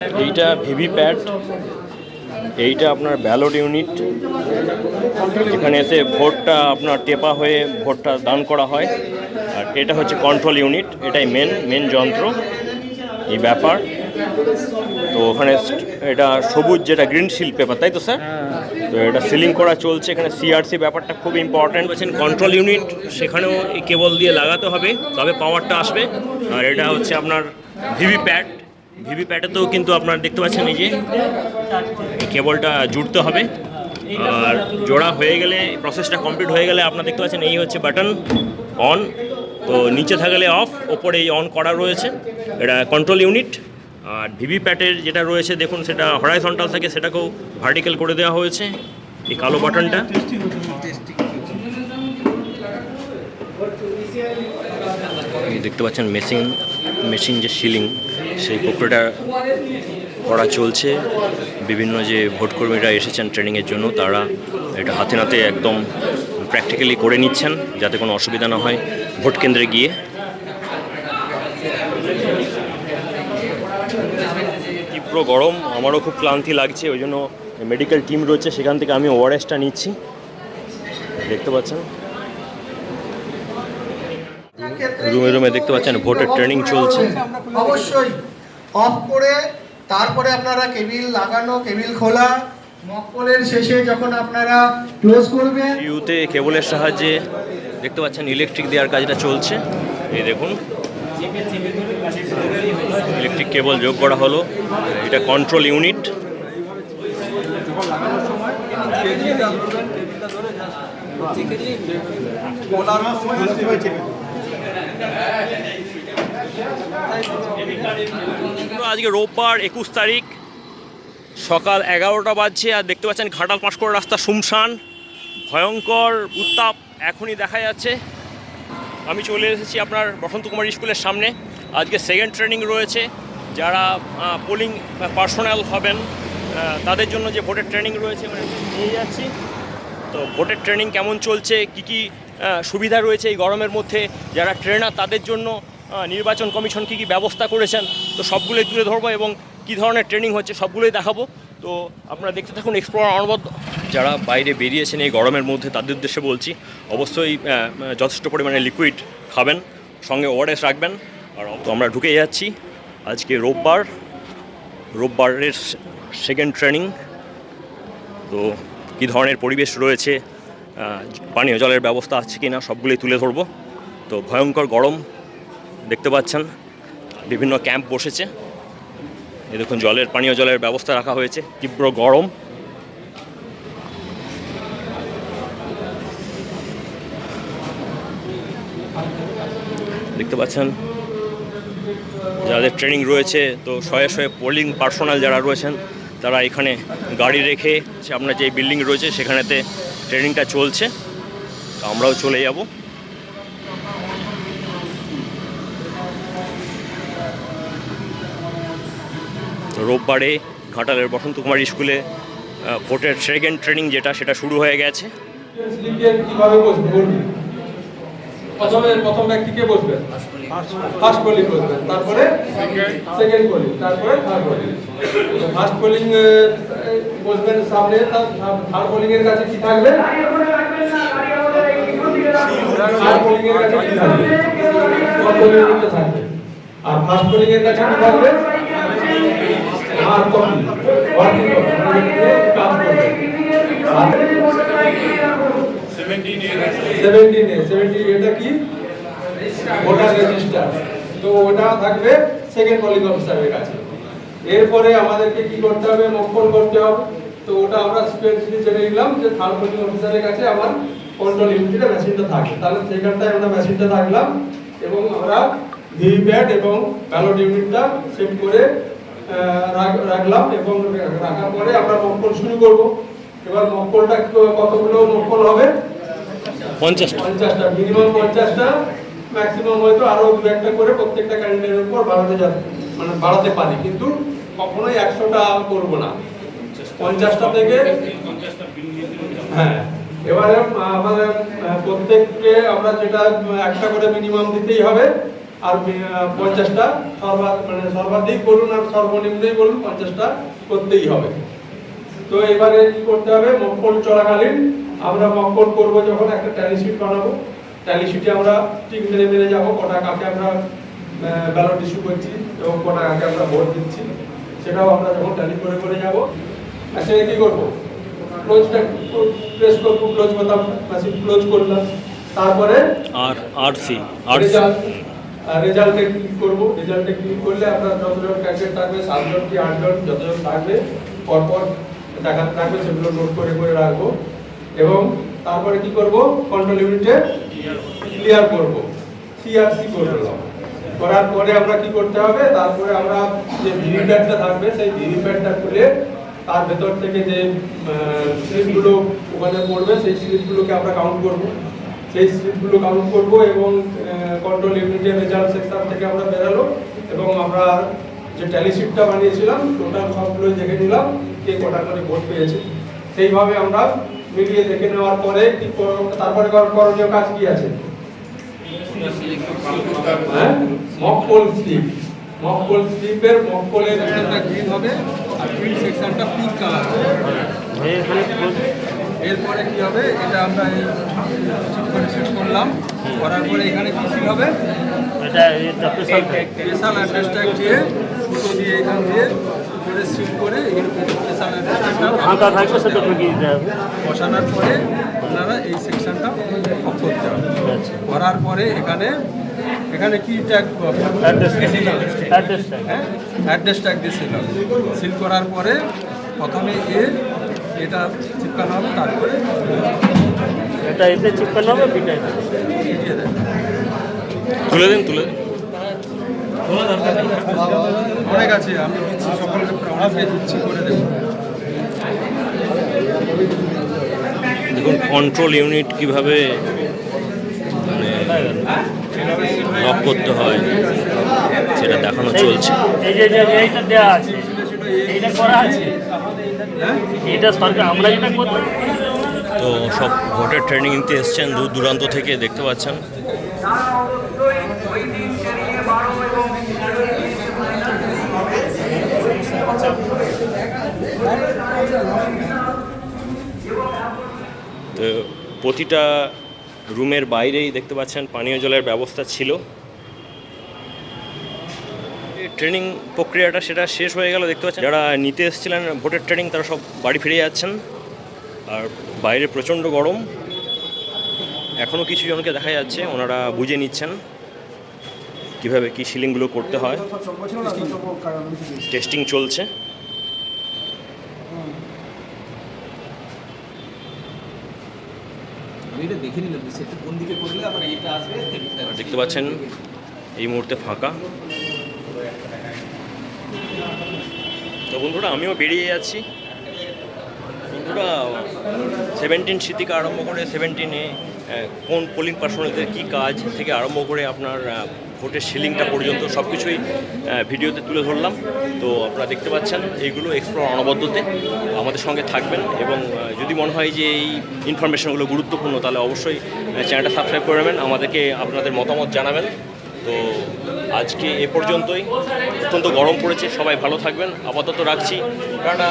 এইটা ভিভিপ্যাট, এইটা আপনার ব্যালট ইউনিট, এখানে এসে ভোটটা আপনার টেপা হয়ে ভোটটা দান করা হয়। আর এটা হচ্ছে কন্ট্রোল ইউনিট এটাই মেন মেন যন্ত্র, এই ব্যাপার। তো ওখানে এটা সবুজ যেটা গ্রিন শিল পেপার তাই তো স্যার তো এটা সিলিং করা চলছে, এখানে সিআরসি ব্যাপারটা খুব ইম্পর্ট্যান্ট বলছেন কন্ট্রোল ইউনিট সেখানেও কেবল দিয়ে লাগাতে হবে, তবে পাওয়ারটা আসবে। আর এটা হচ্ছে আপনার ভিভিপ্যাট। ভিভিপ্যাটেতেও কিন্তু আপনার দেখতে পাচ্ছেন এই যে কেবলটা জুড়তে হবে। আর জোড়া হয়ে গেলে প্রসেসটা কমপ্লিট হয়ে গেলে আপনার দেখতে পাচ্ছেন এই হচ্ছে বাটন অন তো নিচে থাকলে অফ ওপরে এই অন করা রয়েছে। এটা কন্ট্রোল ইউনিট আর ভিভিপ্যাটের যেটা রয়েছে, দেখুন, সেটা হরাইজন্টাল থাকে সেটাকেও ভার্টিক্যাল করে দেওয়া হয়েছে। এই কালো বাটনটা দেখতে পাচ্ছেন মেশিন মেশিন যে সিলিং, সেই প্রক্রিয়াটা করা চলছে। বিভিন্ন যে ভোটকর্মীরা এসেছেন ট্রেনিংয়ের জন্য, তারা এটা হাতে নাতে একদম প্র্যাকটিক্যালি করে নিচ্ছেন, যাতে কোনো অসুবিধা না হয় ভোট কেন্দ্রে গিয়ে। তীব্র গরম, আমারও খুব ক্লান্তি লাগছে, ওই জন্য মেডিকেল টিম রয়েছে, সেখান থেকে আমি ওআরএসটা নিচ্ছি। দেখতে পাচ্ছেন? রুমে রুমে দেখতে পাচ্ছেন ভোটের ট্রেনিং চলছে। অবশ্যই। অফ করে তারপরে আপনারা কেবিল লাগানো কেবিল খোলা। মকপলের শেষে যখন আপনারা ক্লোজ করবেন ইউতে কেবলের সাহায্যে দেখতে পাচ্ছেন ইলেকট্রিক দেওয়ার কাজটা চলছে। এই দেখুন। ইলেকট্রিক কেবল যোগ করা হলো। এটা কন্ট্রোল ইউনিট আজকে রোববার একুশ তারিখ, সকাল এগারোটা বাজছে, আর দেখতে পাচ্ছেন ঘাটাল পাঁশকুড়া রাস্তা শুমশান। ভয়ঙ্কর উত্তাপ এখনই দেখা যাচ্ছে। আমি চলে এসেছি আপনার বসন্ত কুমার স্কুলের সামনে। আজকে সেকেন্ড ট্রেনিং রয়েছে। যারা পোলিং পার্সোনাল হবেন তাদের জন্য যে ভোটের ট্রেনিং রয়েছে মানে নিয়ে যাচ্ছি। তো ভোটের ট্রেনিং কেমন চলছে, কি কি সুবিধা রয়েছে এই গরমের মধ্যে, যারা ট্রেনার তাদের জন্য নির্বাচন কমিশন কি কি ব্যবস্থা করেছেন, তো সবগুলোই তুলে ধরবো এবং কি ধরনের ট্রেনিং হচ্ছে সবগুলোই দেখাবো। তো আপনারা দেখতে থাকুন এক্সপ্লোর অনবদ্য। যারা বাইরে বেরিয়েছেন এই গরমের মধ্যে, তাদের উদ্দেশ্যে বলছি, অবশ্যই যথেষ্ট পরিমাণে লিকুইড খাবেন, সঙ্গে ওয়ারেস রাখবেন। আর তো আমরা ঢুকে যাচ্ছি। আজকে রোববার, রোববারের সেকেন্ড ট্রেনিং তো কী ধরনের পরিবেশ রয়েছে পানীয় জলের ব্যবস্থা আছে কি না সবগুলোই তুলে ধরবো। তো ভয়ঙ্কর গরম দেখতে পাচ্ছেন, বিভিন্ন ক্যাম্প বসেছে। এই দেখুন, জলের, পানীয় জলের ব্যবস্থা রাখা হয়েছে, তীব্র গরম। দেখতে পাচ্ছেন, যাদের ট্রেনিং রয়েছে, তো শয়ে শয়ে পোলিং পার্সোনাল যারা রয়েছেন, তারা এখানে গাড়ি রেখে আপনার যে বিল্ডিং রয়েছে, সেখানেতে ট্রেনিংটা চলছে। তো আমরাও চলে যাব। রোববারে ঘাটালের বসন্ত কুমার স্কুলে ভোটের সেকেন্ড ট্রেনিং যেটা, সেটা শুরু হয়ে গেছে। প্রথমে প্রথম ব্যক্তিকে ফার্স্ট তারপরে তারপরে ফার্স্ট সামনে। কাছে থাকবে? থাকবে? আর ফার্স্ট পোলিং এর কাছে কি থাকবে? আর কপি করবে। সেভেন্টিন এ সেভেন্টিন এটা কি? ভোটার রেজিস্টার তো ওটা থাকবে সেকেন্ড পোলিং অফিসারের কাছে। এরপরে আমাদেরকে কি করতে হবে? মক্কল করতে হবে। তো ওটা আমরা স্পেসিফিক জেনে নিলাম যে থার্ড পোলিং অফিসারের কাছে আমার কন্ট্রোল ইউনিটের মেশিনটা থাকে। তাহলে সেখানটায় আমরা মেশিনটা থাকলাম এবং আমরা ভিভিপ্যাট এবং ব্যালট ইউনিটটা সেট করে রাখলাম এবং রাখার পরে আমরা মক্কল শুরু করব। এবার মক্কলটা কতগুলো মক্কল হবে? পঞ্চাশটা। পঞ্চাশটা মিনিমাম পঞ্চাশটা ম্যাক্সিমাম হয়তো আরও দু একটা করে প্রত্যেকটা ক্যান্ডিডেটের উপর বাড়াতে যাবে মানে বাড়াতে পারি। কিন্তু কখনোই একশোটা করব না। পঞ্চাশটা থেকে হ্যাঁ। এবারে আমাদের প্রত্যেককে আমরা যেটা একটা করে মিনিমাম দিতেই হবে। আর পঞ্চাশটা সর্বা মানে সর্বাধিক বলুন আর সর্বনিম্নই বলুন পঞ্চাশটা করতেই হবে। তো এবারে কি করতে হবে? মক্কল চলাকালীন আমরা মক্কল করব যখন একটা ট্যালি শিট বানাবো। ট্যালি শিটে আমরা ঠিক মেরে মেরে যাব কটা কাকে আমরা ব্যালট ইস্যু করছি এবং কটা কাকে আমরা ভোট দিচ্ছি সেটাও আমরা যখন ট্যালি করে করে যাব। আচ্ছা কি করব? ক্লোজটা প্রেস করব ক্লোজ বোতাম মেশিন ক্লোজ করলাম। তারপরে আর আর সি আর রেজাল্ট ক্লিক করব। রেজাল্টে ক্লিক করলে আপনার যতজন ক্যান্ডিডেট থাকবে, সাতজন কি আটজন, যতজন থাকবে, পরপর দেখাতে থাকবে, সেগুলো নোট করে করে রাখব। এবং তারপরে কি করব? কন্ট্রোল ইউনিটে ক্লিয়ার করব। সিআরসি করলাম করার পরে আমরা কি করতে হবে? তারপরে আমরা যে ভিভিপ্যাটটা থাকবে, সেই ভিভিপ্যাটটা খুলে তার ভেতর থেকে যে স্লিপগুলো ওখানে পড়বে, সেই স্লিপগুলোকে আমরা কাউন্ট করব। সেই স্লিপগুলো কাউন্ট করব এবং কন্ট্রোল ইউনিটের রেজাল্ট সেকশন থেকে আমরা বেরালো এবং আমরা যে ট্যালি শিটটা বানিয়েছিলাম টোটাল সবগুলো দেখে নিলাম কে কটা করে ভোট পেয়েছে। সেইভাবে আমরা মিলিয়ে দেখে নেওয়ার পরে কি কর- তারপরে কর- করণীয় কাজ কি আছে? হ্যাঁ? মকপল স্লিপ মকপল স্লিপের মকপলের একটা গ্রিন হবে? আর গ্রিন সেকশনটা পিঙ্ক কালার হবে? এরপরে কি হবে? এটা আমরা এই ঠিক করে শেষ করলাম। করার পরে এখানে কি সিল হবে? স্পেশাল অ্যাড্রেস ট্যাগ দিয়ে সুতো দিয়ে এখান দিয়ে করে সিল করে স্পেশাল সেটা বসানোর পরে আপনারা এই সেকশনটা অফ করতে হবে। করার পরে এখানে এখানে কি ট্যাগ অ্যাড্রেস ট্যাগ দিয়ে সিল হবে। সিল করার পরে প্রথমে এ এটা চিপকানো হবে তারপরে এটা এতে চিপকানো হবে দেবে তুলে দিন তুলে দিন। অনেক আছে আমি দিচ্ছি সকলকে দিচ্ছি করে দেবো। দেখুন কন্ট্রোল ইউনিট কীভাবে মানে লক করতে হয় সেটা দেখানো চলছে। এই যে যে এইটা দেওয়া আছে। এইটা করা আছে। এটা সরকার আমরা যেটা করতাম তো সব ভোটার ট্রেনিং নিতে এসছেন, দূর দূরান্ত থেকে দেখতে পাচ্ছেন। তো প্রতিটা রুমের বাইরেই দেখতে পাচ্ছেন, পানীয় জলের ব্যবস্থা ছিল। ট্রেনিং প্রক্রিয়াটা সেটা শেষ হয়ে গেল দেখতে পাচ্ছেন? যারা নিতে এসেছিলেন ভোটের ট্রেনিং তারা সব বাড়ি ফিরে যাচ্ছেন। আর বাইরে প্রচণ্ড গরম। এখনও কিছু জনকে দেখা যাচ্ছে ওনারা বুঝে নিচ্ছেন কীভাবে কি সিলিংগুলো করতে হয়। টেস্টিং চলছে। দেখতে পাচ্ছেন এই মুহূর্তে ফাঁকা। তো বন্ধুরা, আমিও বেরিয়ে যাচ্ছি। বন্ধুরা সেভেন্টিন স্মৃতিকে আরম্ভ করে সেভেন্টিনে কোন পোলিং পার্সোনালদের কী কাজ থেকে আরম্ভ করে আপনার ভোটের সিলিংটা পর্যন্ত সব কিছুই ভিডিওতে তুলে ধরলাম। তো আপনারা দেখতে পাচ্ছেন, এইগুলো এক্সপ্লোর অনবদ্যতে আমাদের সঙ্গে থাকবেন এবং যদি মনে হয় যে এই ইনফরমেশনগুলো গুরুত্বপূর্ণ, তাহলে অবশ্যই চ্যানেলটা সাবস্ক্রাইব করে নেবেন। আমাদেরকে আপনাদের মতামত জানাবেন। তো আজকে এ পর্যন্তই। অত্যন্ত গরম পড়েছে সবাই ভালো থাকবেন। আপাতত রাখছি। টাটা।